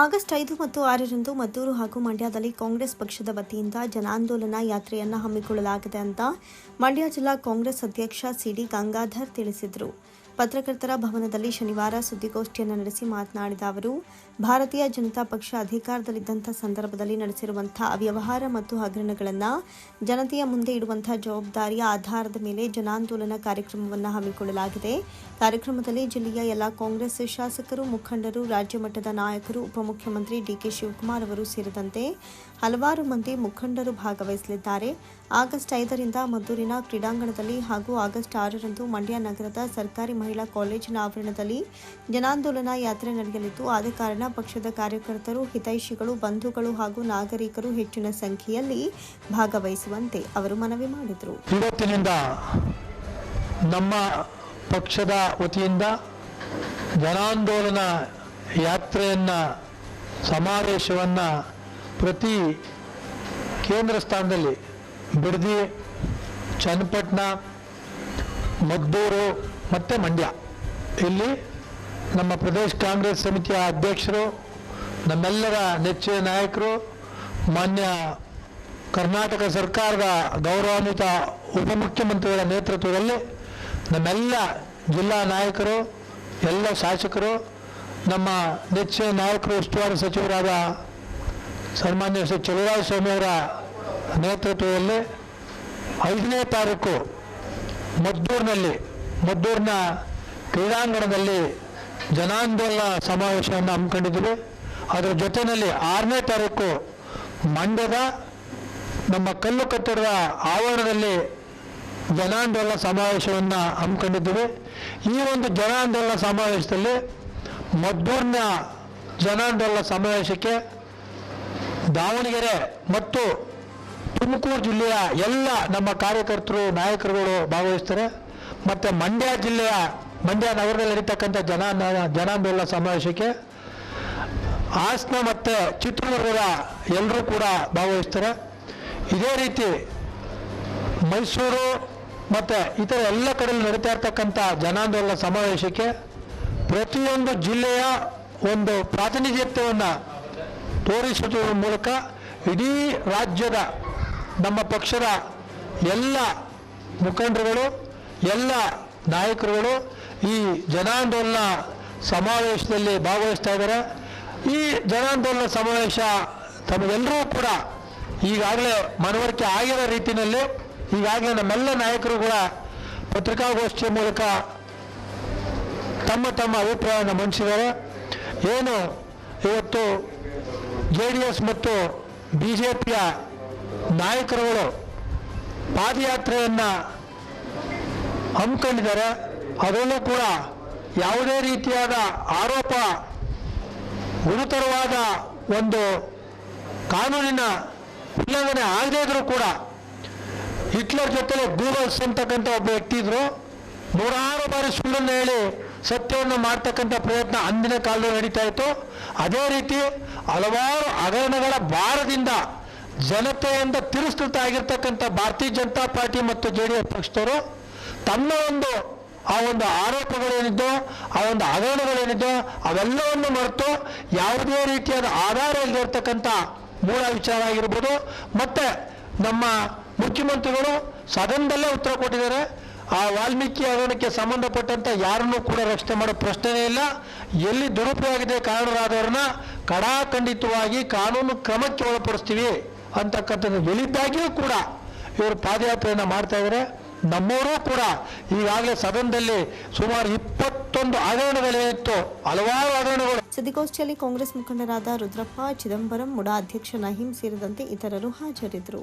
August ಐದು ಮತ್ತು ಆರರಂದು ಮದ್ದೂರು ಹಾಗೂ ಮಂಡ್ಯದಲ್ಲಿ ಕಾಂಗ್ರೆಸ್ ಪಕ್ಷದ ವತಿಯಿಂದ ಜನಾಂದೋಲನ ಯಾತ್ರೆಯನ್ನು ಹಮ್ಮಿಕೊಳ್ಳಲಾಗಿದೆ ಅಂತ ಮಂಡ್ಯ ಜಿಲ್ಲಾ ಕಾಂಗ್ರೆಸ್ ಅಧ್ಯಕ್ಷ ಸಿಡಿ ಗಂಗಾಧರ್ ತಿಳಿಸಿದರು. ಪತ್ರಕರ್ತರ ಭವನದಲ್ಲಿ ಶನಿವಾರ ಸುದ್ದಿಗೋಷ್ಠಿಯನ್ನು ನಡೆಸಿ ಮಾತನಾಡಿದ ಅವರು, ಭಾರತೀಯ ಜನತಾ ಪಕ್ಷ ಅಧಿಕಾರದಲ್ಲಿದ್ದಂಥ ಸಂದರ್ಭದಲ್ಲಿ ನಡೆಸಿರುವಂತಹ ಅವ್ಯವಹಾರ ಮತ್ತು ಹಗರಣಗಳನ್ನು ಜನತೆಯ ಮುಂದೆ ಇಡುವಂತಹ ಜವಾಬ್ದಾರಿಯ ಆಧಾರದ ಮೇಲೆ ಜನಾಂದೋಲನ ಕಾರ್ಯಕ್ರಮವನ್ನು ಹಮ್ಮಿಕೊಳ್ಳಲಾಗಿದೆ. ಕಾರ್ಯಕ್ರಮದಲ್ಲಿ ಜಿಲ್ಲೆಯ ಎಲ್ಲ ಕಾಂಗ್ರೆಸ್ ಶಾಸಕರು, ಮುಖಂಡರು, ರಾಜ್ಯ ಮಟ್ಟದ ನಾಯಕರು, ಉಪಮುಖ್ಯಮಂತ್ರಿ ಡಿಕೆ ಶಿವಕುಮಾರ್ ಅವರು ಸೇರಿದಂತೆ ಹಲವಾರು ಮಂದಿ ಮುಖಂಡರು ಭಾಗವಹಿಸಲಿದ್ದಾರೆ. ಆಗಸ್ಟ್ ಐದರಿಂದ ಮದ್ದೂರಿನ ಕ್ರೀಡಾಂಗಣದಲ್ಲಿ ಹಾಗೂ ಆಗಸ್ಟ್ ಆರರಂದು ಮಂಡ್ಯ ನಗರದ ಸರ್ಕಾರಿ ಮಹಿಳಾ ಕಾಲೇಜಿನ ಆವರಣದಲ್ಲಿ ಜನಾಂದೋಲನ ಯಾತ್ರೆ ನಡೆಯಲಿದ್ದು, ಆದ ಕಾರಣ ಪಕ್ಷದ ಕಾರ್ಯಕರ್ತರು, ಹಿತೈಷಿಗಳು, ಬಂಧುಗಳು ಹಾಗೂ ನಾಗರಿಕರು ಹೆಚ್ಚಿನ ಸಂಖ್ಯೆಯಲ್ಲಿ ಭಾಗವಹಿಸುವಂತೆ ಅವರು ಮನವಿ ಮಾಡಿದರು. ಇವತ್ತಿನಿಂದ ನಮ್ಮ ಪಕ್ಷದ ವತಿಯಿಂದ ಜನಾಂದೋಲನ ಯಾತ್ರೆಯನ್ನು, ಸಮಾವೇಶವನ್ನ ಪ್ರತಿ ಕೇಂದ್ರ ಸ್ಥಾನದಲ್ಲಿ ಬಿಡದಿ, ಚನ್ನಪಟ್ಟಣ, ಮದ್ದೂರು ಮತ್ತು ಮಂಡ್ಯ. ಇಲ್ಲಿ ನಮ್ಮ ಪ್ರದೇಶ ಕಾಂಗ್ರೆಸ್ ಸಮಿತಿಯ ಅಧ್ಯಕ್ಷರು, ನಮ್ಮೆಲ್ಲರ ನೆಚ್ಚಿನ ನಾಯಕರು, ಮಾನ್ಯ ಕರ್ನಾಟಕ ಸರ್ಕಾರದ ಗೌರವಾನ್ವಿತ ಉಪಮುಖ್ಯಮಂತ್ರಿಗಳ ನೇತೃತ್ವದಲ್ಲಿ ನಮ್ಮೆಲ್ಲ ಜಿಲ್ಲಾ ನಾಯಕರು, ಎಲ್ಲ ಶಾಸಕರು, ನಮ್ಮ ನೆಚ್ಚಿನ ನಾಯಕರು, ಉಸ್ತುವಾರಿ ಸಚಿವರಾದ ಸನ್ಮಾನ್ಯ ಶ್ರೀ ಸ್ವಾಮಿ ಅವರ ನೇತೃತ್ವದಲ್ಲಿ ಐದನೇ ತಾರೀಕು ಮದ್ದೂರಿನಲ್ಲಿ ಮದ್ದೂರಿನ ಕ್ರೀಡಾಂಗಣದಲ್ಲಿ ಜನಾಂದೋಲನ ಸಮಾವೇಶವನ್ನು ಹಮ್ಮಿಕೊಂಡಿದ್ದೀವಿ. ಅದರ ಜೊತೆಯಲ್ಲಿ ಆರನೇ ತಾರೀಕು ಮಂಡ್ಯದ ನಮ್ಮ ಕಲ್ಲು ಕಟ್ಟಡದ ಆವರಣದಲ್ಲಿ ಜನಾಂದೋಲನ ಸಮಾವೇಶವನ್ನು ಹಮ್ಮಿಕೊಂಡಿದ್ದೀವಿ. ಈ ಒಂದು ಜನಾಂದೋಲನ ಸಮಾವೇಶದಲ್ಲಿ ಮದ್ದೂರಿನ ಜನಾಂದೋಲನ ಸಮಾವೇಶಕ್ಕೆ ದಾವಣಗೆರೆ ಮತ್ತು ತುಮಕೂರು ಜಿಲ್ಲೆಯ ಎಲ್ಲ ನಮ್ಮ ಕಾರ್ಯಕರ್ತರು, ನಾಯಕರುಗಳು ಭಾಗವಹಿಸ್ತಾರೆ. ಮತ್ತು ಮಂಡ್ಯ ಜಿಲ್ಲೆಯ, ಮಂಡ್ಯ ನಗರದಲ್ಲಿ ನಡೀತಕ್ಕಂಥ ಜನ, ಜನಾಂದೋಲನ ಸಮಾವೇಶಕ್ಕೆ ಹಾಸನ ಮತ್ತು ಚಿತ್ರದುರ್ಗದ ಎಲ್ಲರೂ ಕೂಡ ಭಾಗವಹಿಸ್ತಾರೆ. ಇದೇ ರೀತಿ ಮೈಸೂರು ಮತ್ತು ಇತರ ಎಲ್ಲ ಕಡೆಯಲ್ಲಿ ನಡೀತಾ ಇರ್ತಕ್ಕಂಥ ಜನಾಂದೋಲನ ಸಮಾವೇಶಕ್ಕೆ ಪ್ರತಿಯೊಂದು ಜಿಲ್ಲೆಯ ಒಂದು ಪ್ರಾತಿನಿಧ್ಯತ್ವವನ್ನು ತೋರಿಸುವುದರ ಮೂಲಕ ಇಡೀ ರಾಜ್ಯದ ನಮ್ಮ ಪಕ್ಷದ ಎಲ್ಲ ಮುಖಂಡರುಗಳು ಎಲ್ಲ ನಾಯಕರುಗಳು ಈ ಜನಾಂದೋಲನ ಸಮಾವೇಶದಲ್ಲಿ ಭಾಗವಹಿಸ್ತಾ ಇದ್ದಾರೆ. ಈ ಜನಾಂದೋಲನ ಸಮಾವೇಶ ತಮಗೆಲ್ಲರೂ ಕೂಡ ಈಗಾಗಲೇ ಮನವರಿಕೆ ಆಗಿರೋ ರೀತಿಯಲ್ಲಿ ಈಗಾಗಲೇ ನಮ್ಮೆಲ್ಲ ನಾಯಕರು ಕೂಡ ಪತ್ರಿಕಾಗೋಷ್ಠಿಯ ಮೂಲಕ ತಮ್ಮ ತಮ್ಮ ಅಭಿಪ್ರಾಯವನ್ನು ಮಂಡಿಸಿದ್ದಾರೆ. ಏನು ಇವತ್ತು ಜೆ ಡಿ ಎಸ್ ಮತ್ತು ಬಿ ಜೆ ಪಿಯ ನಾಯಕರುಗಳು ಪಾದಯಾತ್ರೆಯನ್ನು ಹಮ್ಮಿಕೊಂಡಿದ್ದಾರೆ ಅದರಲ್ಲೂ ಕೂಡ ಯಾವುದೇ ರೀತಿಯಾದ ಆರೋಪ, ಗುರುತರವಾದ ಒಂದು ಕಾನೂನಿನ ಉಲ್ಲಂಘನೆ ಆಗದೇ ಇದ್ರೂ ಕೂಡ ಹಿಟ್ಲರ್ ಜೊತೆಲೆ ಗೂಗಲ್ಸ್ ಅಂತಕ್ಕಂಥ ಒಬ್ಬ ವ್ಯಕ್ತಿ ಇದ್ರು. ನೂರಾರು ಬಾರಿ ಸುಳ್ಳನ್ನು ಹೇಳಿ ಸತ್ಯವನ್ನು ಮಾಡ್ತಕ್ಕಂಥ ಪ್ರಯತ್ನ ಅಂದಿನ ಕಾಲದಲ್ಲಿ ನಡೀತಾ ಇತ್ತು. ಅದೇ ರೀತಿ ಹಲವಾರು ಹಗರಣಗಳ ಭಾರದಿಂದ ಜನತೆಯಿಂದ ತಿರಸ್ಕೃತ ಆಗಿರ್ತಕ್ಕಂಥ ಭಾರತೀಯ ಜನತಾ ಪಾರ್ಟಿ ಮತ್ತು ಜೆ ಡಿ ಎಸ್ ಪಕ್ಷದವರು ತಮ್ಮ ಒಂದು ಆ ಒಂದು ಆರೋಪಗಳೇನಿದ್ದೋ ಆ ಒಂದು ಹಗರಣಗಳೇನಿದ್ದೋ ಅವೆಲ್ಲವನ್ನು ಮರೆತು ಯಾವುದೇ ರೀತಿಯಾದ ಆಧಾರ ಇಲ್ಲದಿರ್ತಕ್ಕಂಥ ಮೂಲ ವಿಚಾರ ಆಗಿರ್ಬೋದು. ಮತ್ತೆ ನಮ್ಮ ಮುಖ್ಯಮಂತ್ರಿಗಳು ಸದನದಲ್ಲೇ ಉತ್ತರ ಕೊಟ್ಟಿದ್ದಾರೆ. ಆ ವಾಲ್ಮೀಕಿ ಹಗರಣಕ್ಕೆ ಸಂಬಂಧಪಟ್ಟಂತ ಯಾರನ್ನೂ ಕೂಡ ರಕ್ಷಣೆ ಮಾಡೋ ಪ್ರಶ್ನೆನೇ ಇಲ್ಲ. ಎಲ್ಲಿ ದುರುಪಯೋಗದ ಕಾರಣರಾದವರನ್ನ ಕಡಾಖಂಡಿತವಾಗಿ ಕಾನೂನು ಕ್ರಮಕ್ಕೆ ಒಳಪಡಿಸ್ತೀವಿ ಅಂತಕ್ಕಂಥದ್ದು ಬೆಳಿದ್ದಾಗಿಯೂ ಕೂಡ ಇವರು ಪಾದಯಾತ್ರೆಯನ್ನು ಮಾಡ್ತಾ ಇದ್ದಾರೆ. ನಮ್ಮವರು ಕೂಡ ಈಗಾಗಲೇ ಸದನದಲ್ಲಿ ಸುಮಾರು ಇಪ್ಪತ್ತೊಂದು ಹಗರಣಗಳೇನಿತ್ತು ಹಲವಾರು ಹಗರಣಗಳು. ಸುದ್ದಿಗೋಷ್ಠಿಯಲ್ಲಿ ಕಾಂಗ್ರೆಸ್ ಮುಖಂಡರಾದ ರುದ್ರಪ್ಪ, ಚಿದಂಬರಂ, ಮುಡಾ ಅಧ್ಯಕ್ಷ ನಹೀಂ ಸೇರಿದಂತೆ ಇತರರು ಹಾಜರಿದ್ದರು.